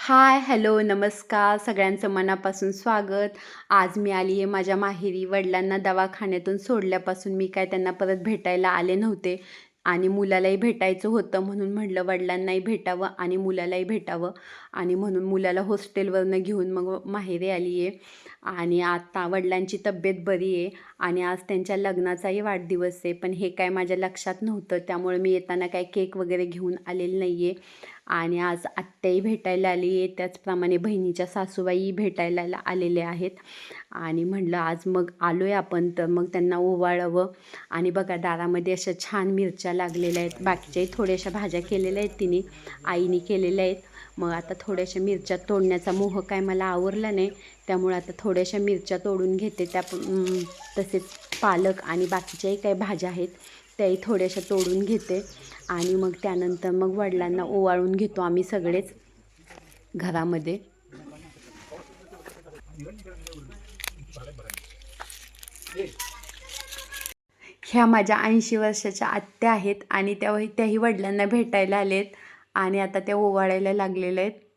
हाय, hello, नमस्कार. सगळ्यांचं मनापासून स्वागत. आज मी आली आहे माझ्या माहेरी. वडिलांना दवाखान्यातून सोडल्यापासून मी काय त्यांना परत भेटायला आले नव्हते आणि मुलालाही भेटायचं होतं म्हणून म्हटलं वडिलांनाही भेटावं आणि मुलालाही भेटावं आणि म्हणून मुलाला हॉस्टेलवरनं घेऊन मग माहेरी आली आहे आणि आता वडिलांची तब्येत बरी आहे आणि आज त्यांच्या लग्नाचाही वाढदिवस आहे पण हे काय माझ्या लक्षात नव्हतं त्यामुळे मी येताना काय केक वगैरे घेऊन आलेलं नाही आहे आणि आज आत्याही भेटायला आली आहे. त्याचप्रमाणे बहिणीच्या सासूबाई भेटायला आलेल्या आहेत. आणि म्हणलं आज मग आलो आहे आपण तर मग त्यांना ओवाळावं. आणि बघा दारामध्ये अशा छान मिरच्या लागलेल्या आहेत. बाकीच्याही थोड्याशा भाज्या केलेल्या आहेत तिने आईने केलेल्या आहेत. मग आता थोड्याशा मिरच्या तोडण्याचा मोह काय मला आवरला नाही. त्यामुळे आता थोड्याशा मिरच्या तोडून घेते त्या तसेच पालक आणि बाकीच्याही काही भाज्या आहेत. त्याही थोड्याशा तोडून घेते आणि मग त्यानंतर मग वडिलांना ओवाळून घेतो आम्ही सगळेच घरामध्ये ह्या माझ्या ऐंशी वर्षाच्या आत्या आहेत आणि त्या त्याही वडिलांना भेटायला आलेत आणि आता त्या ओवाळायला लागलेल्या आहेत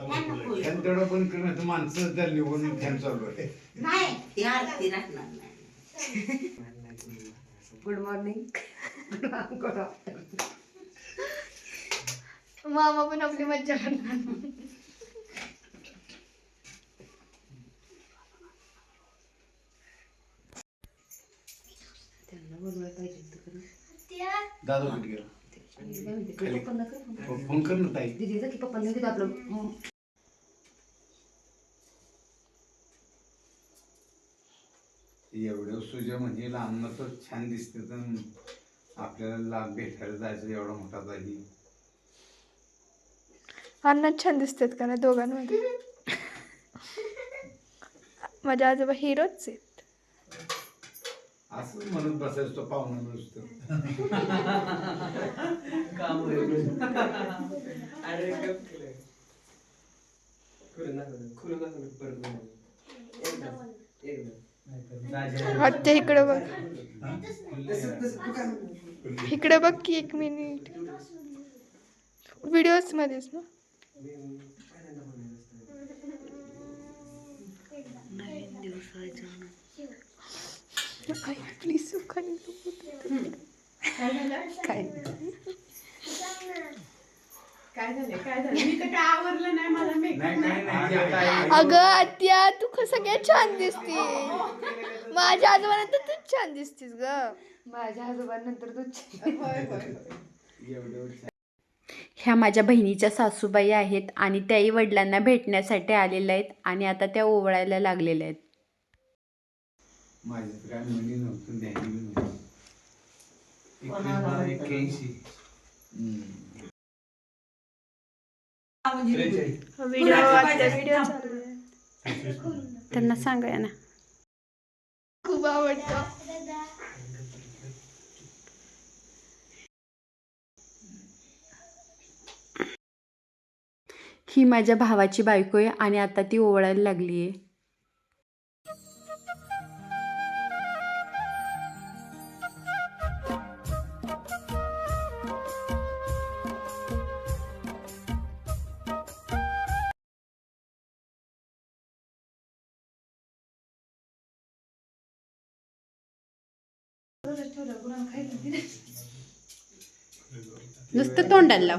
तेवढं पण करणं तर माणसं त्या निवडून फॅन चालू आहे. नाही ती आरती राहणार नाही. गुड मॉर्निंग मामा पण आपली मज्जा करणार. त्यांना बोलवायला पाहिजे. दादा कुठे गेला? फोन. कर ना ताई दीदीचा की आपलं हम्म. एवढं सुजा म्हणजे लहान तर छान दिसते तर आपल्याला लाभ भेटायला जायचं एवढा मोठा झाली अण्णा छान दिसतात का नाही दोघांमध्ये माझे आजोबा हिरोच आहेत असंच म्हणत बसायचं तो पाहुणा नुसतं. अरे गप केलंय. खुलं खुलं परत. आत्या इकडे बघ. तसं- तसं तू काय म्हणतो? इकडे बघ की एक मिनिट. व्हिडिओज मध्येच ना? मी पहिल्यांदा म्हणायला असतं. आई प्लीज काय काय झालं काय झालं मी तर काय आवरलं नाही मला मेकअप नाही काय नाही जे आता अगं आत्या तू ख- सगळ्यात छान दिसते माझ्या आजोबानंतर तूच छान दिसतीस ग. माझ्या आजोबांनंतर तू. ह्या माझ्या बहिणीच्या सासूबाई आहेत आणि त्याही वडिलांना भेटण्यासाठी आलेल्या आहेत आणि आता त्या ओवळायला लागलेल्या आहेत. माझ्या तर काय म्हणी नव्हतं ध्यानी बी नव्हतं कोणाला? एक्क्याऐंशी हम्म. व्हिडिओ आत्या व्हिडिओ चालू आहे. त्यांना सांगा ना खूप आवडतं ही माझ्या भावाची बायको आहे आणि आता ती ओवळायला लागली आहे नुसतं तोंडाला लाव.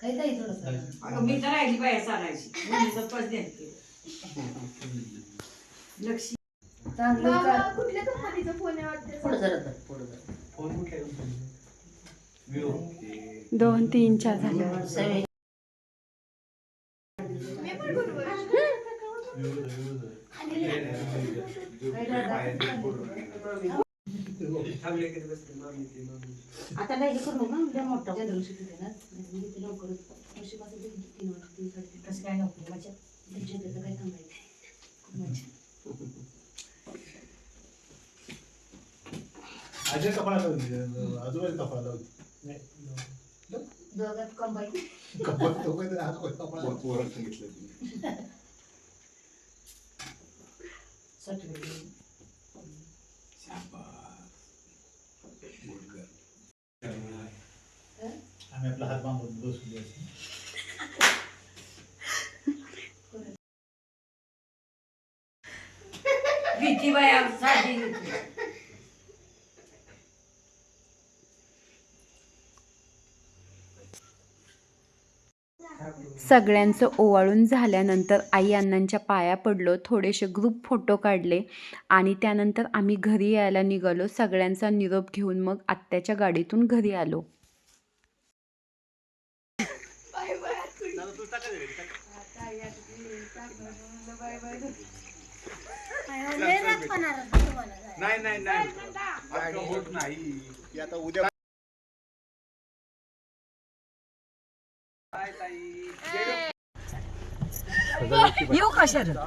काही काही थोडंसं. अगं मी तर राहिली बाया सारायची म्हणून तर देत लक्ष चांगलं का? कुठल्या कंपनीचा फोन आहे वाटतं? पुढं जरा तर पुढं जरा. फोन कुठल्या कंपनीचा? विवो. दोन तीन चार झाले आता नाही हे करू नका उद्या मोठा जनरल शिफ्ट देणार घेते लवकरच तीन तीन कसं काय त्यांच्या त्याचं काय थांबायचं? खूप मजा आजी कपाळाला होती आजोबाची कपाळाला होती दोघात कंबाई कपाळ तो सांगितलं सटवे आम्ही आपला हात बांधून बसलो असं भीती बाया साधी सगळ्यांचं ओवाळून झाल्यानंतर आई अण्णांच्या पाया पडलो थोडेसे ग्रुप फोटो काढले आणि त्यानंतर आम्ही घरी यायला निघालो. सगळ्यांचा निरोप घेऊन मग आत्याच्या गाडीतून घरी आलो. नाही नाही नाही. आता होत नाही येऊ का शरद